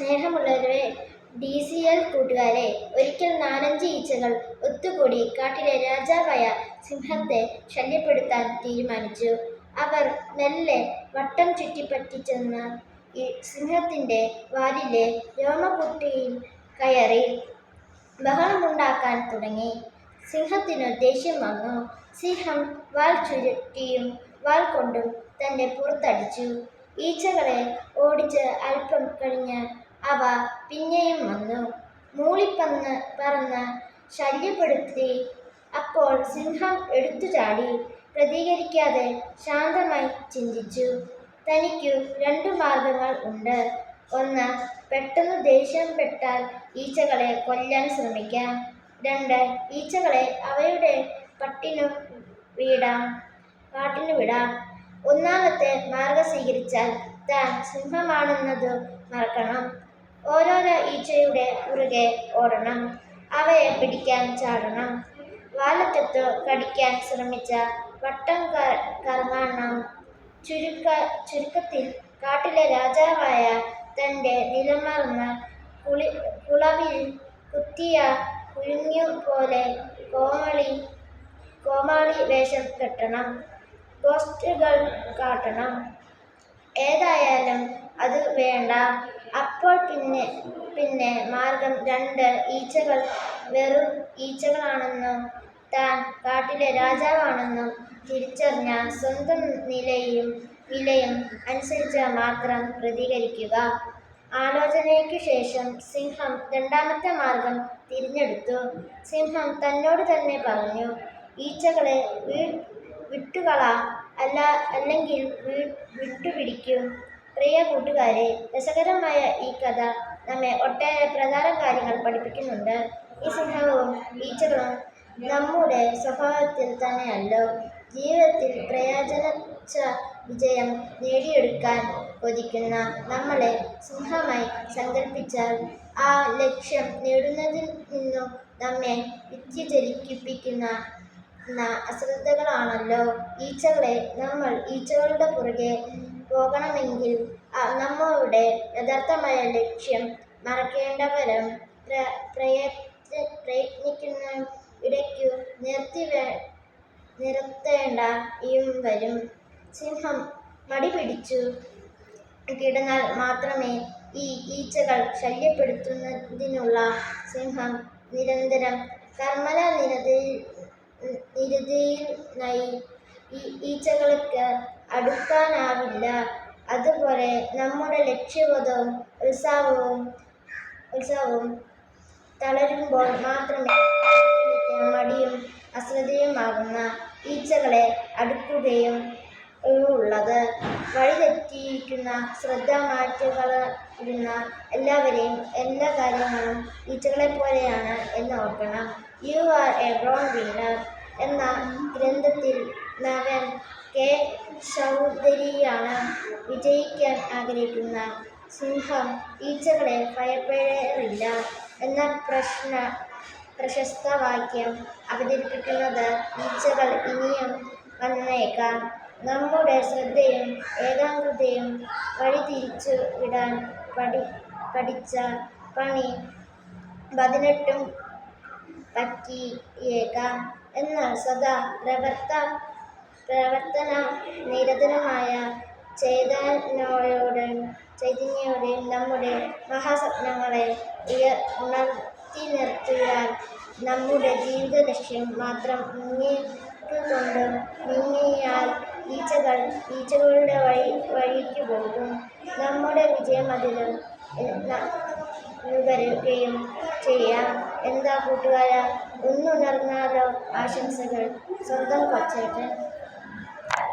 സ്നേഹമുള്ളവരെ D C L കൂട്ടുകാരെ ഒരിക്കൽ നാലഞ്ച് ഈച്ചകൾ ഒത്തുകൂടി കാട്ടിലെ രാജാവായ സിംഹത്തെ ശല്യപ്പെടുത്താൻ തീരുമാനിച്ചു. അവർ മെല്ലെ വട്ടം ചുറ്റിപ്പറ്റിച്ചെന്ന് ഈ സിംഹത്തിന്റെ വാലിലെ രോമകുട്ടിയിൽ കയറി ബഹളമുണ്ടാക്കാൻ തുടങ്ങി. സിംഹത്തിനു ദേഷ്യം വന്നു. സിംഹം വാൽ ചുരുട്ടിയും വാൽ കൊണ്ടും തന്നെ പുറത്തടിച്ചു. ഈച്ചകളെ ഓടിച്ച് അല്പം കഴിഞ്ഞ് അവ പിന്നെയും വന്നു. മൂളിപ്പന്ന് പറന്ന് ശല്യപ്പെടുത്തി. അപ്പോൾ സിംഹം എടുത്തു ചാടി പ്രതികരിക്കാതെ ശാന്തമായി ചിന്തിച്ചു. തനിക്കു രണ്ടു മാർഗങ്ങൾ ഉണ്ട്. ഒന്ന് പെട്ടെന്ന് ദേഷ്യം പെട്ടാൽ ഈച്ചകളെ കൊല്ലാൻ ശ്രമിക്കാം. രണ്ട് ഈച്ചകളെ അവയുടെ പട്ടിനു വീടാം കാട്ടിനു വിടാം. ഒന്നാമത്തെ മാർഗം സ്വീകരിച്ചാൽ താൻ സിംഹമാണെന്നത് മറക്കണം. ഓരോരോ ഈച്ചയുടെ കുറുകെ ഓടണം. അവയെ പിടിക്കാൻ ചാടണം. വാലറ്റത്ത് കടിക്കാൻ ശ്രമിച്ച വട്ടം കറങ്ങണം. ചുരുക്ക ചുരുക്കത്തിൽ കാട്ടിലെ രാജാവായ തന്റെ നിലമറന്ന കുളി കുളവിൽ കുത്തിയ കുരുങ്ങു പോലെ കോമളി കോമാളി വേഷം കെട്ടണം. പോസ്റ്റുകൾ കാട്ടണം. ഏതായാലും അത് വേണ്ട. അപ്പോൾ പിന്നെ പിന്നെ മാർഗം രണ്ട് ഈച്ചകൾ വെറും ഈച്ചകളാണെന്നും താൻ കാട്ടിലെ രാജാവാണെന്നും തിരിച്ചറിഞ്ഞ സ്വന്തം നിലയും വിലയും അനുസരിച്ച് മാത്രം പ്രതികരിക്കുക. ആലോചനയ്ക്കു ശേഷം സിംഹം രണ്ടാമത്തെ മാർഗം തിരഞ്ഞെടുത്തു. സിംഹം തന്നോട് തന്നെ പറഞ്ഞു ഈച്ചകളെ വീ വിട്ടുകളാ അല്ല അല്ലെങ്കിൽ വിട്ടുപിടിക്കും. പ്രിയ കൂട്ടുകാരെ രസകരമായ ഈ കഥ നമ്മെ ഒട്ടേറെ പ്രധാന കാര്യങ്ങൾ പഠിപ്പിക്കുന്നുണ്ട്. ഈ സിംഹവും ഈച്ചകളും നമ്മുടെ സ്വഭാവത്തിൽ തന്നെയല്ലോ. ജീവിതത്തിൽ പ്രയോജനച്ച വിജയം നേടിയെടുക്കാൻ കൊതിക്കുന്ന നമ്മളെ സിംഹമായി സങ്കല്പിച്ചാൽ ആ ലക്ഷ്യം നേടുന്നതിൽ നിന്നും നമ്മെ വ്യതിചലിപ്പിക്കുന്ന ന അശ്രദ്ധകളാണല്ലോ. ഈച്ചകളെ നമ്മൾ ഈച്ചകളുടെ പുറകെ പോകണമെങ്കിൽ നമ്മളുടെ യഥാർത്ഥമായ ലക്ഷ്യം മറക്കേണ്ടവരും പ്രയത്ന പ്രയത്നിക്കുന്ന ഇടയ്ക്കു നിർത്തി നിർത്തേണ്ട വരും. സിംഹം മടി പിടിച്ചു. കിടന്നാൽ മാത്രമേ ഈ ഈച്ചകൾ ശല്യപ്പെടുത്തുന്നതിനുള്ള സിംഹം നിരന്തരം കർമ്മല നിരതയിൽ നിരതയിൽ നയി ഈച്ചകൾക്ക് അടുക്കാനാവില്ല. അതുപോലെ നമ്മുടെ ലക്ഷ്യബോധവും ഉത്സാഹവും ഉത്സാഹവും തളരുമ്പോൾ മാത്രമേ മടിയും അശ്രദ്ധയുമാകുന്ന ഈച്ചകളെ അടുക്കുകയും ഉള്ളത് വഴിതെറ്റിയിരിക്കുന്ന ശ്രദ്ധ മാറ്റുകളരുന്ന എല്ലാവരെയും എല്ലാ കാര്യങ്ങളും ഈച്ചകളെ പോലെയാണ് എന്ന് ഓർക്കണം. You are a born winner എന്ന ഗ്രന്ഥത്തിൽ നവൻ കെ. ചൗധരിയാണ് വിജയിക്കാൻ ആഗ്രഹിക്കുന്ന. സിംഹം ഈച്ചകളെ ഭയപ്പെടാറില്ല എന്ന പ്രശ്ന പ്രശസ്ത വാക്യം അവതരിപ്പിക്കുന്നത് ഈച്ചകൾ ഇനിയും വന്നേക്കാം. നമ്മുടെ ശ്രദ്ധയും ഏകാഗ്രതയും വഴിതിരിച്ചു വിടാൻ പഠി പഠിച്ച പണി പതിനെട്ടും പറ്റിയേക്കാം. എന്നാൽ സദാ പ്രവർത്ത പ്രവർത്തന നിരതനമായ ചൈതന്യയോടെ ചൈതന്യയോടെ നമ്മുടെ മഹാസ്വപ്നങ്ങളെ ഉയർ ഉണർത്തി നിർത്തിയാൽ നമ്മുടെ ജീവിത ലക്ഷ്യം മാത്രം മുന്നേറ്റുകൊണ്ട് നീങ്ങിയാൽ ഈച്ചകൾ ഈച്ചകളുടെ വഴി വഴിക്ക് പോകും. നമ്മുടെ വിജയമതിലും നുകരുകയും ചെയ്യാം. എന്താ കൂട്ടുകാര? ഒന്നുണർന്നാലോ ആശംസകൾ. സ്വന്തം കൊച്ചേട്ടൻ